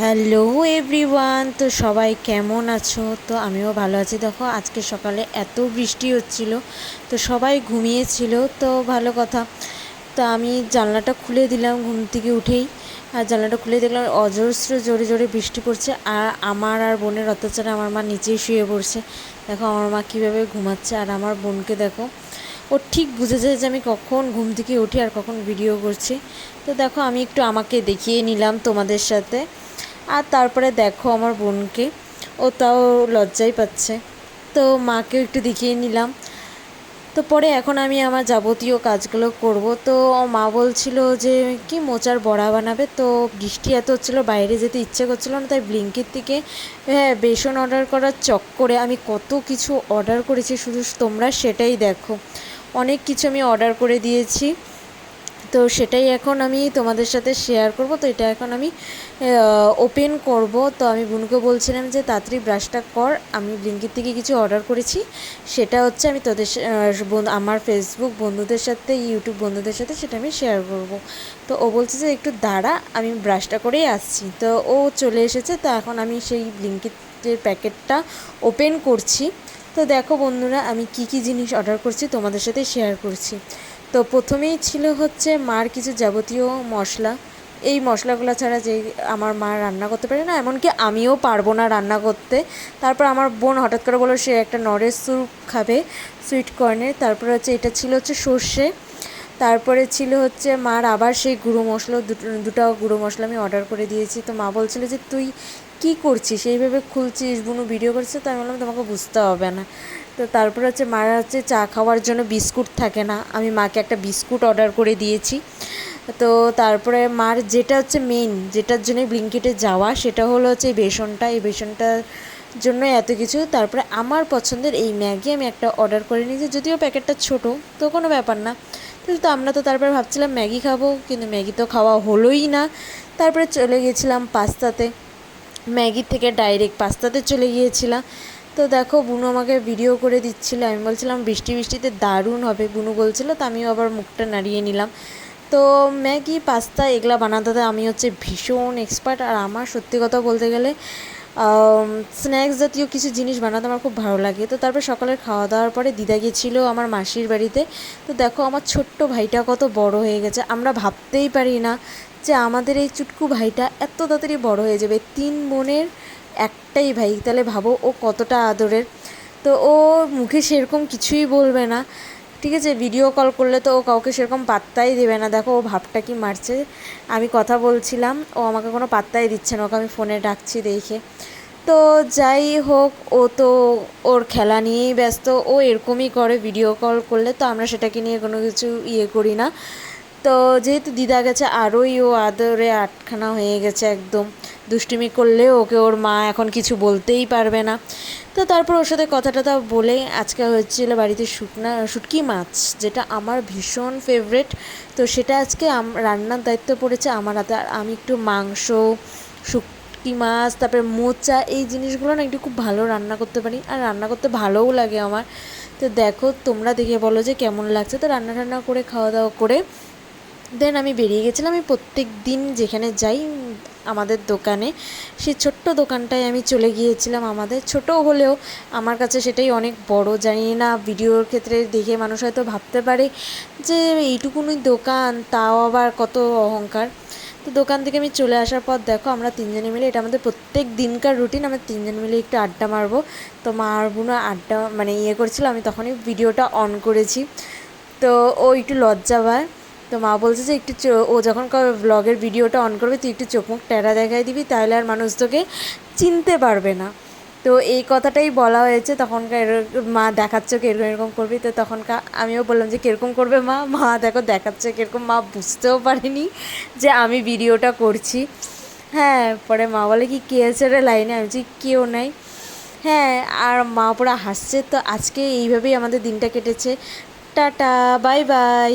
Hello everyone, তো সবাই কেমন আছো? তো আমিও ভালো আছি। দেখো, আজকে সকালে এত বৃষ্টি হচ্ছিল, তো সবাই ঘুমিয়েছিল, তো ভালো কথা। তো আমি জানলাটা খুলে দিলাম ঘুম থেকে উঠেই। আর জানলাটা খুলে দেখলাম অজস্র জোরে জোরে বৃষ্টি পড়ছে, আর আমার আর বোনের অত্যাচারে আমার মা নিচেই শুয়ে পড়ছে। দেখো, আমার মা কীভাবে ঘুমাচ্ছে, আর আমার বোনকে দেখো, ও ঠিক বুঝে যায় যে আমি কখন ঘুম থেকে উঠি আর কখন ভিডিও করছি। তো দেখো, আমি একটু আমাকে দেখিয়ে নিলাম তোমাদের সাথে। আর তারপরে দেখো আমার বোনকে। ও তাও লজ্জাই পাচ্ছে। তো মাকেও একটু দেখিয়ে নিলাম। তো পরে এখন আমি আমার যাবতীয় কাজগুলো করব। তো মা বলছিল যে, কি মোচার বড়া বানাবে? তো বৃষ্টি এত হচ্ছিল, বাইরে যেতে ইচ্ছে করছিল না। তাই ব্লিঙ্কির থেকে হ্যাঁ বেসন অর্ডার করার চক্করে আমি কত কিছু অর্ডার করেছি। শুধু তোমরা সেটাই দেখো। অনেক কিছু আমি অর্ডার করে দিয়েছি। তো সেটাই এখন আমি তোমাদের সাথে শেয়ার করব। তো এটা এখন আমি ওপেন করব। তো আমি বোনকে বলছিলাম যে, তাড়াতাড়ি ব্রাশটা কর। আমি ব্লিঙ্কির থেকে কিছু অর্ডার করেছি। সেটা হচ্ছে আমি তোদের আমার ফেসবুক বন্ধুদের সাথে ইউটিউব বন্ধুদের সাথে সেটা আমি শেয়ার করব। তো ও বলছে যে, একটু দাঁড়া, আমি ব্রাশটা করেই আসছি। তো ও চলে এসেছে। তো এখন আমি সেই ব্লিঙ্কিটের প্যাকেটটা ওপেন করছি। তো দেখো বন্ধুরা, আমি কি কি জিনিস অর্ডার করছি তোমাদের সাথে শেয়ার করছি। তো প্রথমেই ছিল হচ্ছে মার কিছু যাবতীয় মশলা। এই মশলাগুলো ছাড়া যে আমার মা রান্না করতে পারে না, এমনকি আমিও পারব না রান্না করতে। তারপর আমার বোন হঠাৎ করে বলল, সে একটা নরের স্যুপ খাবে সুইট কর্নের তারপরে হচ্ছে এটা ছিল হচ্ছে সর্ষে। তারপরে ছিল হচ্ছে মার আবার সেই গুঁড়ো মশলা, দুটো গুঁড়ো মশলা আমি অর্ডার করে দিয়েছি। তো মা বলছিল যে, তুই কি করছিস? এইভাবে খুলছিস, বুনু ভিডিও করছে তো আমি বললাম, তোমাকে বুঝতে হবে না। তো তারপর হচ্ছে মারা হচ্ছে চা খাওয়ার জন্য বিস্কুট থাকে না। আমি মাকে একটা বিস্কুট অর্ডার করে দিয়েছি। তো তারপরে মার যেটা হচ্ছে মেন যেটার জন্য ব্লিঙ্কিটে যাওয়া, সেটা হলো হচ্ছে এই বেসনটা। এই বেসনটার জন্য এত কিছু। তারপরে আমার পছন্দের এই ম্যাগি আমি একটা অর্ডার করে নিয়েছি। যদিও প্যাকেটটা ছোট, তো কোনো ব্যাপার না। তো আমরা তো তারপরে ভাবছিলাম ম্যাগি খাব, কিন্তু ম্যাগি তো খাওয়া হলোই না। তারপরে চলে গেছিলাম পাস্তাতে। ম্যাগি থেকে ডাইরেক্ট পাস্তাতে চলে গিয়েছিলাম। তো দেখো, বুনু আমাকে ভিডিও করে দিচ্ছিল। আমি বলছিলাম, বৃষ্টি, বৃষ্টিতে দারুণ হবে। বুনু বলছিল, তো আমিও আবার মুখটা নাড়িয়ে নিলাম। তো ম্যাগি, পাস্তা, এগুলা বানাতে আমি হচ্ছে ভীষণ এক্সপার্ট আর আমার সত্যি কথা বলতে গেলে স্ন্যাক্স জাতীয় কিছু জিনিস বানাতে আমার খুব ভালো লাগে। তো তারপর সকালের খাওয়া দাওয়ার পরে দিদা গেছিল আমার মাসির বাড়িতে। তো দেখো, আমার ছোট্ট ভাইটা কত বড় হয়ে গেছে। আমরা ভাবতেই পারি না যে আমাদের এই চুটকু ভাইটা এত তাড়াতাড়ি বড় হয়ে যাবে। তিন বোনের একটাই ভাই, তাহলে ভাবো ও কতটা আদরের। তো ও মুখে সেরকম কিছুই বলবে না। ঠিক আছে ভিডিও কল করলে তো ও কাউকে সেরকম পাত্তাই দেবে না। দেখো, ও ভাবটা কি মারছে। আমি কথা বলছিলাম, ও আমাকে কোনো পাত্তাই দিচ্ছে না। ওকে আমি ফোনে ডাকছি দেখে। তো যাই হোক, ও তো ওর খেলা নিয়েই ব্যস্ত। ও এরকমই করে ভিডিও কল করলে তো আমরা সেটাকে নিয়ে কোনো কিছু ইয়ে করি না। তো যেহেতু দিদা গেছে, আরোই ও আদরে আটখানা হয়ে গেছে একদম। দুষ্টুমি করলে ওকে ওর মা এখন কিছু বলতেই পারবে না। তো তারপর ওর সাথে কথা টথা বলে আজকে হচ্ছিল বাড়িতে শুকনা, শুটকি মাছ, যেটা আমার ভীষণ ফেভারেট তো সেটা আজকে রান্নার দায়িত্ব পড়েছে আমার হাতে। আর আমি একটু মাংস, শুটকি মাছ, তারপরে মোচা, এই জিনিসগুলো না একটু খুব ভালো রান্না করতে পারি। আর রান্না করতে ভালোও লাগে আমার। তো দেখো তোমরা দেখে বলো যে কেমন লাগছে। তো রান্না টান্না করে খাওয়া দাওয়া করে দেন আমি বেরিয়ে গেছিলাম। আমি প্রত্যেক দিন যেখানে যাই আমাদের দোকানে, সেই ছোট্ট দোকানটায় আমি চলে গিয়েছিলাম আমাদের। ছোট হলেও আমার কাছে সেটাই অনেক বড়, জানি না, ভিডিওর ক্ষেত্রে দেখে মানুষ হয়তো ভাবতে পারে যে এইটুকুনি দোকান, তাও আবার কত অহংকার। তো দোকান থেকে আমি চলে আসার পর দেখো, আমরা তিনজনে মিলে, এটা আমাদের প্রত্যেক দিনকার রুটিন আমরা তিনজন মিলে একটু আড্ডা মারবো। তো মা আর আড্ডা মানে ইয়ে করছিল, আমি তখনই ভিডিওটা অন করেছি। তো ও একটু লজ্জা পায়। তো মা বলছে যে একটু ও যখন ব্লগের ভিডিওটা অন করবে, তুই একটু চোখ মুখ টেরা দেখাই দিবি, তাহলে আর মানুষ তোকে চিনতে পারবে না। তো এই কথাটাই বলা হয়েছে, তখনকার মা দেখাচ্ছে কীরকম, এরকম করবি, তো তখনকার আমিও বললাম যে কীরকম করবে মা? মা দেখো দেখাচ্ছে কীরকম, মা বুঝতেও পারিনি যে আমি ভিডিওটা করছি। হ্যাঁ পরে মা বলে কি, কে আছে রে লাইনে? আমি বলছি, কেউ নাই। হ্যাঁ আর মা পুরো হাসছে, তো আজকে এইভাবেই আমাদের দিনটা কেটেছে। Tata, bye bye.